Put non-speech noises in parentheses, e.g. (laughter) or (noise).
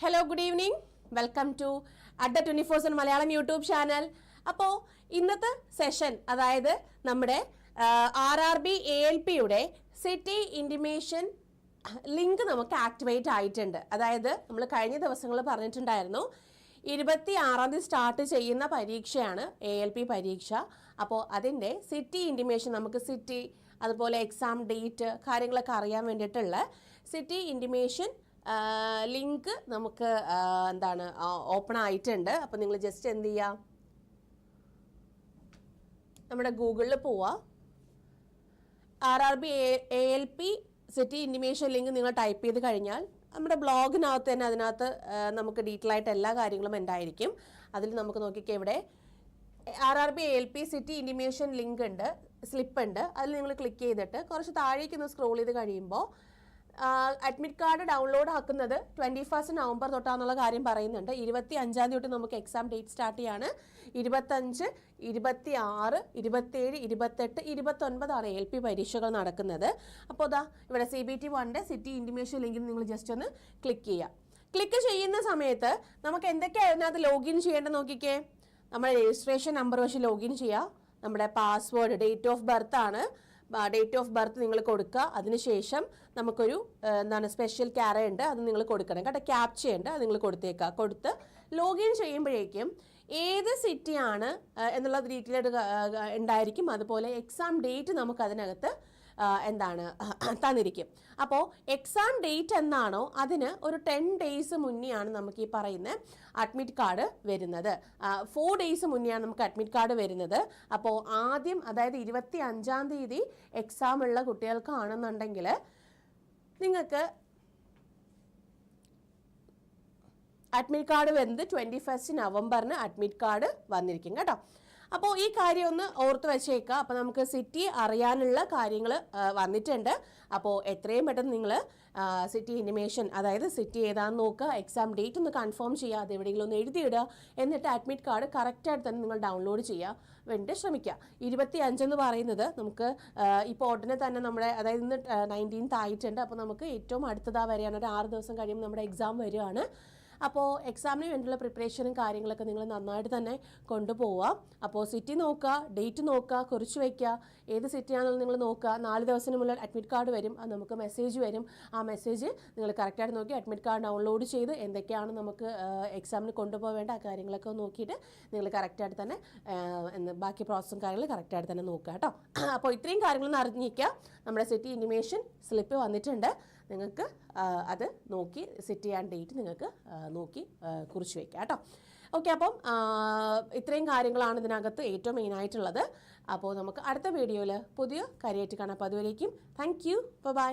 Hello good evening welcome to Adda twenty four Malayalam YouTube channel അപ്പോൾ ഇന്നത്തെ session അതായത് നമ്മുടെ R R B A L പിയുടെ city intimation link നമുക്ക് activate ആയിട്ടുണ്ട്. അതായത് നമ്മൾ കഴിഞ്ഞ ദിവസങ്ങൾ പറഞ്ഞിട്ടുണ്ടായിരുന്നു ഇരുപത്തി ആറാം തീയതി സ്റ്റാർട്ട് ചെയ്യുന്ന പരീക്ഷയാണ് എ എൽ പി പരീക്ഷ. അപ്പോൾ അതിന്റെ സിറ്റി ഇന്റിമേഷൻ നമുക്ക് സിറ്റി അതുപോലെ എക്സാം ഡേറ്റ് കാര്യങ്ങളൊക്കെ അറിയാൻ വേണ്ടിയിട്ടുള്ള സിറ്റി ഇന്റിമേഷൻ ലിങ്ക് നമുക്ക് എന്താണ് ഓപ്പൺ ആയിട്ടുണ്ട്. അപ്പം നിങ്ങൾ ജസ്റ്റ് എന്ത് ചെയ്യുക നമ്മുടെ ഗൂഗിളിൽ പോവുക R R B A L P city intimation link നിങ്ങൾ ടൈപ്പ് ചെയ്ത് കഴിഞ്ഞാൽ നമ്മുടെ ബ്ലോഗിനകത്ത് തന്നെ അതിനകത്ത് നമുക്ക് ഡീറ്റെയിൽ ആയിട്ട് എല്ലാ കാര്യങ്ങളും ഉണ്ടായിരിക്കും അതിൽ നമുക്ക് നോക്കിക്കേ ഇവിടെ. R R B L P city intimation link ഉണ്ട് സ്ലിപ്പ് ഉണ്ട്. അതിൽ നിങ്ങൾ ക്ലിക്ക് ചെയ്തിട്ട് കുറച്ച് താഴേക്ക് ഒന്ന് സ്ക്രോൾ ചെയ്ത് കഴിയുമ്പോൾ അഡ്മിറ്റ് കാർഡ് ഡൗൺലോഡ് ആക്കുന്നത് ട്വന്റി ഫസ്റ്റ് നവംബർ തൊട്ടാന്നുള്ള കാര്യം പറയുന്നുണ്ട്. ഇരുപത്തി അഞ്ചാം തീയതി തൊട്ട് നമുക്ക് എക്സാം ഡേറ്റ് സ്റ്റാർട്ട് ചെയ്യാണ്. ഇരുപത്തഞ്ച് ഇരുപത്തി ആറ് ഇരുപത്തേഴ് ഇരുപത്തെട്ട് ഇരുപത്തൊൻപതാണ് എൽ പി പരീക്ഷകൾ നടക്കുന്നത്. അപ്പോൾ അതാ ഇവിടെ സി ബി ടി വണ്ടെ സിറ്റി ഇൻഡിമേഷൻ ലിങ്കിൽ നിങ്ങൾ ജസ്റ്റ് ഒന്ന് ക്ലിക്ക് ചെയ്യുക ക്ലിക്ക് ചെയ്യുന്ന സമയത്ത് നമുക്ക് എന്തൊക്കെയാണ് അത് ലോഗിൻ ചെയ്യേണ്ടത് നോക്കിക്കേ. നമ്മുടെ രജിസ്ട്രേഷൻ നമ്പർ വെച്ച് ലോഗിൻ ചെയ്യുക നമ്മുടെ പാസ്വേഡ് ഡേറ്റ് ഓഫ് ബർത്ത് ആണ്. ഡേറ്റ് ഓഫ് ബർത്ത് നിങ്ങൾ കൊടുക്കുക. അതിനുശേഷം നമുക്കൊരു എന്താണ് സ്പെഷ്യൽ ക്യാര ഉണ്ട്. അത് നിങ്ങൾ കൊടുക്കണം. കേട്ടോ ക്യാപ്ച ഉണ്ട്. അത് നിങ്ങൾ കൊടുത്തേക്കുക. കൊടുത്ത് ലോഗിൻ ചെയ്യുമ്പോഴേക്കും ഏത് സിറ്റിയാണ് എന്നുള്ള ഡീറ്റെയിൽ ഉണ്ടായിരിക്കും. അതുപോലെ എക്സാം ഡേറ്റ് നമുക്ക് അതിനകത്ത് എന്താണ് (clears throat) തന്നിരിക്കും. അപ്പോൾ എക്സാം ഡേറ്റ് എന്നാണോ അതിന് ഒരു ടെൻ ഡേയ്സ് മുന്നെയാണ് നമുക്ക് ഈ പറയുന്ന അഡ്മിറ്റ് കാർഡ് വരുന്നത്. ഫോർ ഡേയ്സ് മുന്നെയാണ് നമുക്ക് അഡ്മിറ്റ് കാർഡ് വരുന്നത്. അപ്പോൾ ആദ്യം അതായത് ഇരുപത്തി അഞ്ചാം തീയതി എക്സാം ഉള്ള കുട്ടികൾക്കാണെന്നുണ്ടെങ്കിൽ നിങ്ങൾക്ക് അഡ്മിറ്റ് കാർഡ് വരുന്നത് ട്വന്റി ഫസ്റ്റ് നവംബറിന് അഡ്മിറ്റ് കാർഡ് വന്നിരിക്കും കേട്ടോ. അപ്പോൾ ഈ കാര്യം ഒന്ന് ഓർത്ത് വെച്ചേക്കുക അപ്പോൾ നമുക്ക് സിറ്റി അറിയാനുള്ള കാര്യങ്ങൾ വന്നിട്ടുണ്ട്. അപ്പോൾ എത്രയും പെട്ടെന്ന് നിങ്ങൾ സിറ്റി ഇനിമേഷൻ അതായത് സിറ്റി ഏതാണെന്ന് നോക്കുക എക്സാം ഡേറ്റ് ഒന്ന് കൺഫേം ചെയ്യുക അത് എവിടെയെങ്കിലും ഒന്ന് എഴുതിയിടുക എന്നിട്ട് അഡ്മിറ്റ് കാർഡ് കറക്റ്റായിട്ട് തന്നെ നിങ്ങൾ ഡൗൺലോഡ് ചെയ്യുക വേണ്ടി ശ്രമിക്കുക. ഇരുപത്തി അഞ്ചെന്ന് പറയുന്നത് നമുക്ക് ഇപ്പോൾ ഉടനെ തന്നെ നമ്മുടെ അതായത് ഇന്ന് നയന്റീൻത്ത് ആയിട്ടുണ്ട്. അപ്പോൾ നമുക്ക് ഏറ്റവും അടുത്തതാ വരെയാണ്. ഒരു ആറ് ദിവസം കഴിയുമ്പോൾ നമ്മുടെ എക്സാം വരികയാണ് അപ്പോൾ എക്സാമിന് വേണ്ടിയുള്ള പ്രിപ്പറേഷനും കാര്യങ്ങളൊക്കെ നിങ്ങൾ നന്നായിട്ട് തന്നെ കൊണ്ടുപോവുക. അപ്പോൾ സിറ്റി നോക്കുക ഡേറ്റ് നോക്കുക കുറിച്ച് വയ്ക്കുക ഏത് സിറ്റിയാണെന്ന് നിങ്ങൾ നോക്കുക. നാല് ദിവസത്തിന് മുന്നിൽ അഡ്മിറ്റ് കാർഡ് വരും അത് നമുക്ക് മെസ്സേജ് വരും. ആ മെസ്സേജ് നിങ്ങൾ കറക്റ്റായിട്ട് നോക്കി അഡ്മിറ്റ് കാർഡ് ഡൗൺലോഡ് ചെയ്ത് എന്തൊക്കെയാണ് നമുക്ക് എക്സാമിന് കൊണ്ടുപോകേണ്ട ആ കാര്യങ്ങളൊക്കെ നോക്കിയിട്ട് നിങ്ങൾ കറക്റ്റായിട്ട് തന്നെ ബാക്കി പ്രോസസ്സും കാര്യങ്ങൾ കറക്റ്റായിട്ട് തന്നെ നോക്കുക കേട്ടോ. അപ്പോൾ ഇത്രയും കാര്യങ്ങളൊന്നും അറിഞ്ഞിരിക്കുക. നമ്മുടെ സിറ്റി ഇനിമേഷൻ സ്ലിപ്പ് വന്നിട്ടുണ്ട്. നിങ്ങൾക്ക് അത് നോക്കി സെറ്റ് ചെയ്യാൻ ഡേറ്റ് നിങ്ങൾക്ക് നോക്കി കുറിച്ച് വയ്ക്കാം കേട്ടോ. ഓക്കെ അപ്പം ഇത്രയും കാര്യങ്ങളാണ് ഇതിനകത്ത് ഏറ്റവും മെയിനായിട്ടുള്ളത് അപ്പോൾ നമുക്ക് അടുത്ത വീഡിയോയിൽ പുതിയ കാര്യമായിട്ട് കാണാം. അപ്പോൾ അതുവരേക്കും താങ്ക് യു ബൈ